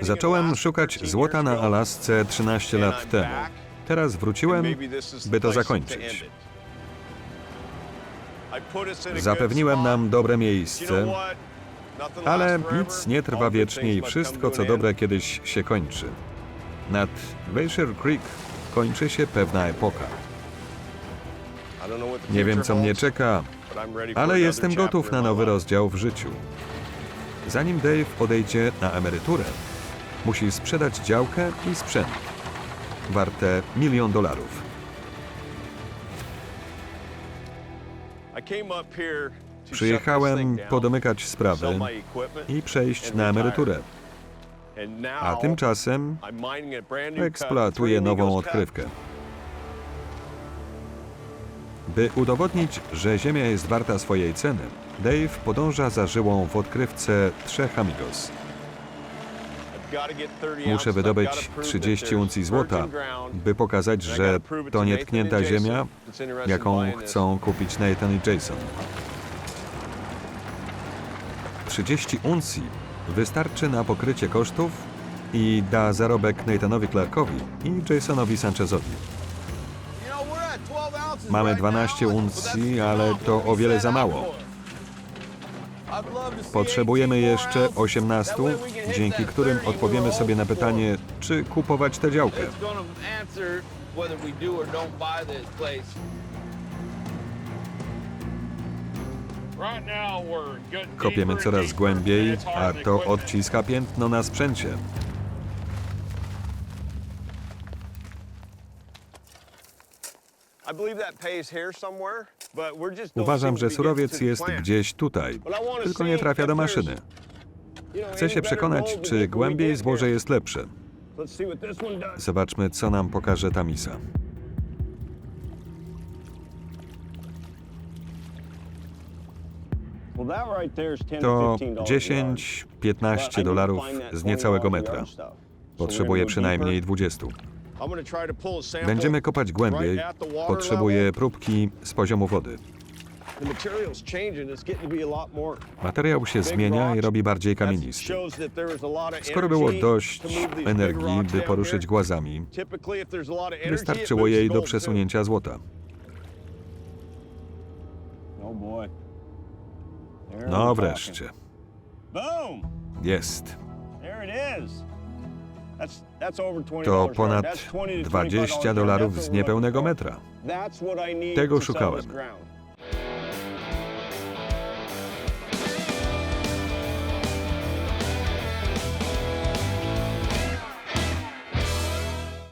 Zacząłem szukać złota na Alasce 13 lat temu. Teraz wróciłem, by to zakończyć. Zapewniłem nam dobre miejsce, ale nic nie trwa wiecznie i wszystko, co dobre, kiedyś się kończy. Nad Glacier Creek kończy się pewna epoka. Nie wiem, co mnie czeka, ale jestem gotów na nowy rozdział w życiu. Zanim Dave odejdzie na emeryturę, musi sprzedać działkę i sprzęt. Warte milion dolarów. Przyjechałem podomykać sprawy i przejść na emeryturę, a tymczasem eksploatuję nową odkrywkę. By udowodnić, że Ziemia jest warta swojej ceny, Dave podąża za żyłą w odkrywce Trzech Amigos. Muszę wydobyć 30 uncji złota, by pokazać, że to nietknięta ziemia, jaką chcą kupić Nathan i Jason. 30 uncji wystarczy na pokrycie kosztów i da zarobek Nathanowi Clarkowi i Jasonowi Sanchezowi. Mamy 12 uncji, ale to o wiele za mało. Potrzebujemy jeszcze 18, dzięki którym odpowiemy sobie na pytanie, czy kupować tę działkę. Kopiemy coraz głębiej, a to odciska piętno na sprzęcie. Uważam, że surowiec jest gdzieś tutaj, tylko nie trafia do maszyny. Chcę się przekonać, czy głębiej złoże jest lepsze. Zobaczmy, co nam pokaże ta misa. To 10-15 dolarów z niecałego metra. Potrzebuję przynajmniej 20. Będziemy kopać głębiej. Potrzebuję próbki z poziomu wody. Materiał się zmienia i robi bardziej kamienisty. Skoro było dość energii, by poruszyć głazami, wystarczyło jej do przesunięcia złota. No wreszcie. Jest. To ponad 20 dolarów z niepełnego metra. Tego szukałem.